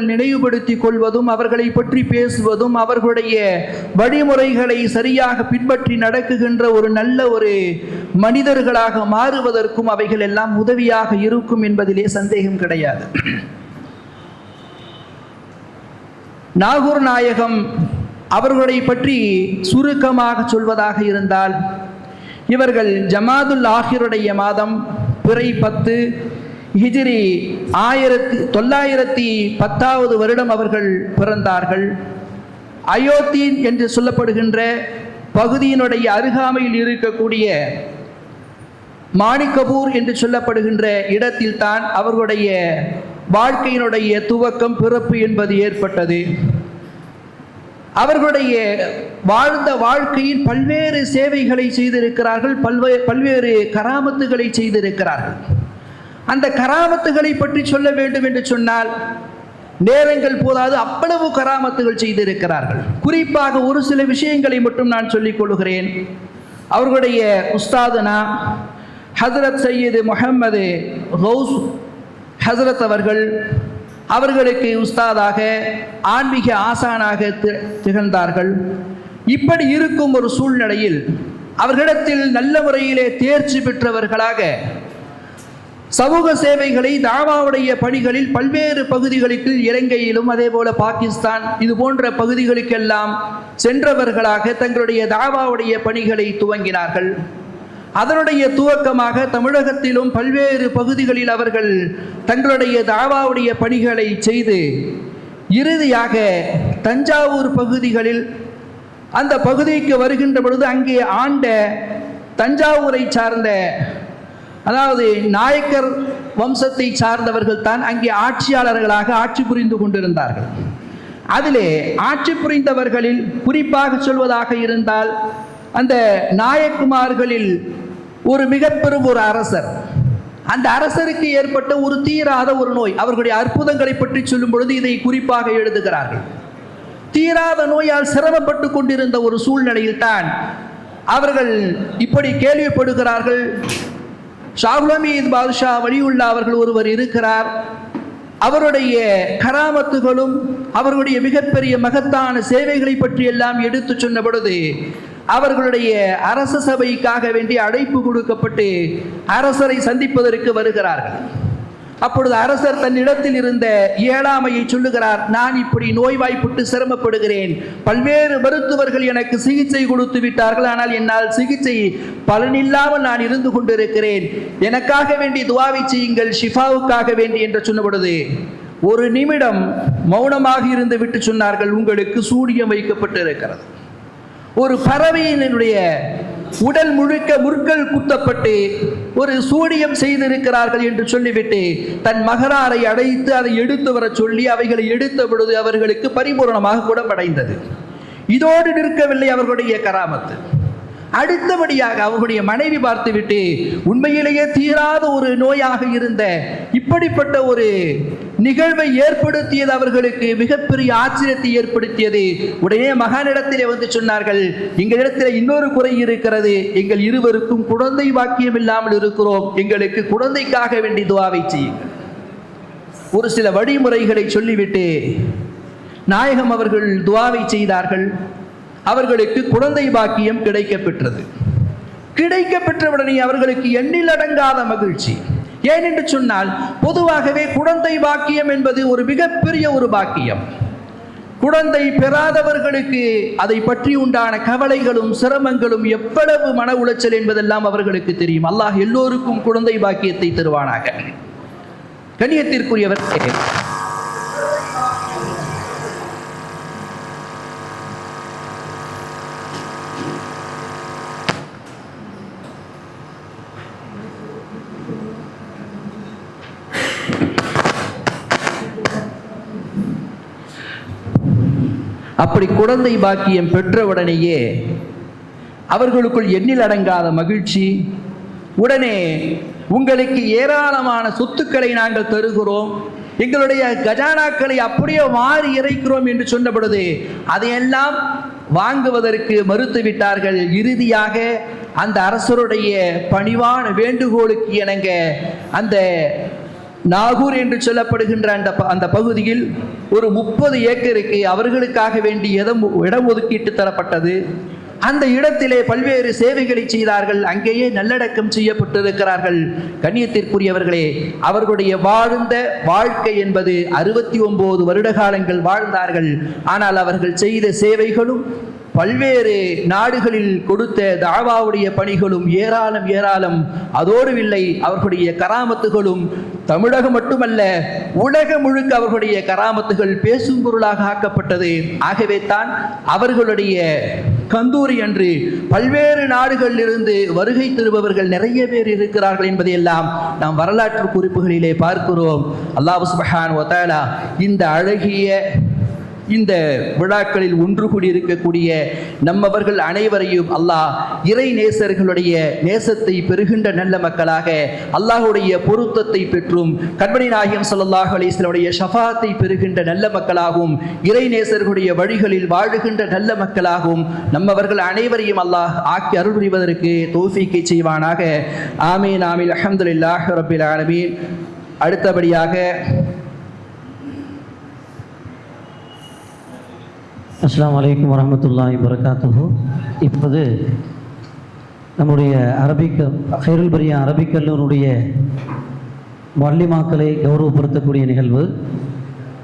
நினைவுபடுத்திக் கொள்வதும் அவர்களை பற்றி பேசுவதும் அவர்களுடைய வழிமுறைகளை சரியாக பின்பற்றி நடக்குகின்ற ஒரு நல்ல ஒரு மனிதர்களாக மாறுவதற்கும் அவைகள் எல்லாம் உதவியாக இருக்கும் என்பதிலே சந்தேகம் கிடையாது. நாகூர் நாயகம் அவர்களை பற்றி சுருக்கமாக சொல்வதாக இருந்தால் இவர்கள் ஜமாதுல் ஆஹிருடைய மாதம் பிறை பத்து ஹிஜ்ரி ஆயிரத்தி தொள்ளாயிரத்தி பத்தாவது வருடம் அவர்கள் பிறந்தார்கள். அயோத்தி என்று சொல்லப்படுகின்ற பகுதியினுடைய அருகாமையில் இருக்கக்கூடிய மாணிக்கபூர் என்று சொல்லப்படுகின்ற இடத்தில்தான் அவர்களுடைய வாழ்க்கையினுடைய துவக்கம் பிறப்பு என்பது ஏற்பட்டது. அவர்களுடைய வாழ்ந்த வாழ்க்கையில் பல்வேறு சேவைகளை செய்திருக்கிறார்கள் பல்வே பல்வேறு கராமத்துகளை செய்திருக்கிறார்கள். அந்த கராமத்துகளை பற்றி சொல்ல வேண்டும் என்று சொன்னால் நேரங்கள் போதாது அவ்வளவு கராமத்துகள் செய்திருக்கிறார்கள். குறிப்பாக ஒரு சில விஷயங்களை மட்டும் நான் சொல்லிக் கொள்கிறேன். அவர்களுடைய உஸ்தாதுனா ஹசரத் சையீது முகமது ஹவுஸ் ஹசரத் அவர்கள் அவர்களுக்கு உஸ்தாதாக ஆன்மீக ஆசானாக தி- திகழ்ந்தார்கள். இப்படி இருக்கும் ஒரு சூழ்நிலையில் அவர்களிடத்தில் நல்ல முறையிலே தேர்ச்சி பெற்றவர்களாக சமூக சேவைகளை தாவாவுடைய பணிகளில் பல்வேறு பகுதிகளுக்கு இலங்கையிலும் அதே போல பாகிஸ்தான் இது போன்ற பகுதிகளுக்கெல்லாம் சென்றவர்களாக தங்களுடைய தாவாவுடைய பணிகளை துவங்கினார்கள். அதனுடைய துவக்கமாக தமிழகத்திலும் பல்வேறு பகுதிகளில் அவர்கள் தங்களுடைய தாவாவுடைய பணிகளை செய்து இறுதியாக தஞ்சாவூர் பகுதிகளில் அந்த பகுதிக்கு வருகின்ற பொழுது அங்கே ஆண்ட தஞ்சாவூரை சார்ந்த அதாவது நாயக்கர் வம்சத்தை சார்ந்தவர்கள் தான் அங்கே ஆட்சியாளர்களாக ஆட்சி புரிந்து கொண்டிருந்தார்கள். அதிலே ஆட்சி புரிந்தவர்களில் குறிப்பாக சொல்வதாக இருந்தால் அந்த நாயக்குமார்களில் ஒரு மிகப்பெரும் ஒரு அரசர். அந்த அரசருக்கு ஏற்பட்ட ஒரு தீராத ஒரு நோய். அவர்களுடைய அற்புதங்களை பற்றி சொல்லும் பொழுது இதை குறிப்பாக எழுதுகிறார்கள். தீராத நோயால் சிரமப்பட்டு கொண்டிருந்த ஒரு சூழ்நிலையில் தான் அவர்கள் இப்படி கேள்விப்படுகிறார்கள். ஷாகுலமீத் பாதுஷா வழியுள்ள அவர்கள் ஒருவர் இருக்கிறார். அவருடைய கராமத்துகளும் அவர்களுடைய மிகப்பெரிய மகத்தான சேவைகளை பற்றி எல்லாம் எடுத்து சொன்ன பொழுது அவர்களுடைய அரச சபைக்காக வேண்டி அழைப்பு கொடுக்கப்பட்டு அரசரை சந்திப்பதற்கு வருகிறார்கள். அப்பொழுது அரசர் தன்னிடத்தில் இருந்த ஏழாமையை சொல்லுகிறார் நான் இப்படி நோய்வாய்ப்பட்டு சிரமப்படுகிறேன். பல்வேறு மருத்துவர்கள் எனக்கு சிகிச்சை கொடுத்து விட்டார்கள். ஆனால் என்னால் சிகிச்சை பலனில்லாமல் நான் இருந்து கொண்டிருக்கிறேன். எனக்காக வேண்டி துவாவை செய்யுங்கள் ஷிஃபாவுக்காக வேண்டி என்று சொன்ன பொழுது ஒரு நிமிடம் மௌனமாக இருந்து விட்டு சொன்னார்கள் உங்களுக்கு சூடியம் வைக்கப்பட்டு இருக்கிறது ஒரு பறவையினுடைய உடல் முழுக்க முற்கள் குத்தப்பட்டு ஒரு சூடியம் செய்திருக்கிறார்கள் என்று சொல்லிவிட்டு தன் மகராரை அடைத்து அதை எடுத்து வர சொல்லி அவைகளை எடுத்த பொழுது அவர்களுக்கு பரிபூரணமாக குணமடைந்தது. இதோடு நிற்கவில்லை அவர்களுடைய கராமத்து. அடுத்தபடியாக அவருடைய மனைவி பார்த்துவிட்டு உண்மையிலேயே தீராத ஒரு நோயாக இருந்த இப்படிப்பட்ட ஒரு நிகழ்வை ஏற்படுத்தியது அவர்களுக்கு மிகப்பெரிய ஆச்சரியத்தை ஏற்படுத்தியது. உடனே மகானிடத்திலே வந்து சொன்னார்கள் எங்களிடத்தில் இன்னொரு குறை இருக்கிறது. எங்கள் இருவருக்கும் குழந்தை வாக்கியம் இல்லாமல் இருக்கிறோம். எங்களுக்கு குழந்தைக்காக வேண்டி துவாவை செய்யுங்கள். ஒரு சில வழிமுறைகளை சொல்லிவிட்டு நாயகம் அவர்கள் துவாவை செய்தார்கள். அவர்களுக்கு குழந்தை பாக்கியம் கிடைக்கப்பெற்றது. பெற்றது பெற்றவுடனே அவர்களுக்கு எண்ணிலடங்காத மகிழ்ச்சி. ஏனென்று சொன்னால் பொதுவாகவே குழந்தை பாக்கியம் என்பது ஒரு மிகப்பெரிய ஒரு பாக்கியம். குழந்தை பெறாதவர்களுக்கு அதை பற்றி உண்டான கவலைகளும் சிரமங்களும் எவ்வளவு மன உளைச்சல் என்பதெல்லாம் அவர்களுக்கு தெரியும். அல்லாஹ் எல்லோருக்கும் குழந்தை பாக்கியத்தை தருவானாக. கண்ணியத்திற்குரியவர் அப்படி குழந்தை பாக்கியம் பெற்றவுடனேயே அவர்களுக்குள் எண்ணில் அடங்காத மகிழ்ச்சி. உடனே உங்களுக்கு ஏராளமான சொத்துக்களை நாங்கள் தருகிறோம். எங்களுடைய கஜானாக்களை அப்படியே மாறி இறைக்கிறோம் என்று சொன்ன பொழுது அதையெல்லாம் வாங்குவதற்கு மறுத்து விட்டார்கள். இறுதியாக அந்த அரசருடைய பணிவான வேண்டுகோளுக்கு இணங்க அந்த நாகூர் என்று சொல்லப்படுகின்ற அந்த அந்த பகுதியில் ஒரு முப்பது ஏக்கருக்கு அவர்களுக்காக வேண்டி இடம் இடம் ஒதுக்கீட்டு தரப்பட்டது. அந்த இடத்திலே பல்வேறு சேவைகளை செய்தார்கள். அங்கேயே நல்லடக்கம் செய்யப்பட்டிருக்கிறார்கள். கண்ணியத்திற்குரியவர்களே அவர்களுடைய வாழ்ந்த வாழ்க்கை என்பது அறுபத்தி ஒன்பது வருட காலங்கள் வாழ்ந்தார்கள். ஆனால் அவர்கள் செய்த சேவைகளும் பல்வேறு நாடுகளில் கொடுத்த தாவாவுடைய பணிகளும் ஏராளம் ஏராளம். அதோடு இல்லை அவர்களுடைய கராமத்துகளும் தமிழகம் மட்டுமல்ல உலகம் முழுக்க அவர்களுடைய கராமத்துகள் பேசும் பொருளாக ஆக்கப்பட்டது. ஆகவே தான் அவர்களுடைய கந்தூரி அன்று பல்வேறு நாடுகளில் இருந்து வருகை தருபவர்கள் நிறைய பேர் இருக்கிறார்கள் என்பதையெல்லாம் நாம் வரலாற்று குறிப்புகளிலே பார்க்கிறோம். அல்லாஹ் சுபஹான் ஒத்தாலா இந்த அழகிய இந்த விழாக்களில் ஒன்று கூடியிருக்கக்கூடிய நம்மவர்கள் அனைவரையும் அல்லாஹ் இறை நேசர்களுடைய நேசத்தை பெறுகின்ற நல்ல மக்களாக அல்லாஹ்வுடைய பொருத்தத்தை பெற்றும் கண்மணி நாயகம் ஸல்லல்லாஹு அலிஸ்லனுடைய ஷஃபாத்தை பெறுகின்ற நல்ல மக்களாகவும் இறை நேசர்களுடைய வழிகளில் வாழுகின்ற நல்ல மக்களாகவும் நம்மவர்கள் அனைவரையும் அல்லாஹ் ஆக்கி அருள் புரிவதற்கு தௌஃபீக்கை செய்வானாக. ஆமீன் ஆமீன். அல்ஹம்துலில்லாஹி ரபில் ஆலமீன். அடுத்தபடியாக அஸ்லாம் வலைக்கம் வரஹ்மத்துல்லாஹி வரகாத்துஹு இப்போது நம்முடைய அரபிக்க ஹைருல் பரியா அரபிக் கல்லூருடைய மல்லிமாக்களை கௌரவப்படுத்தக்கூடிய நிகழ்வு.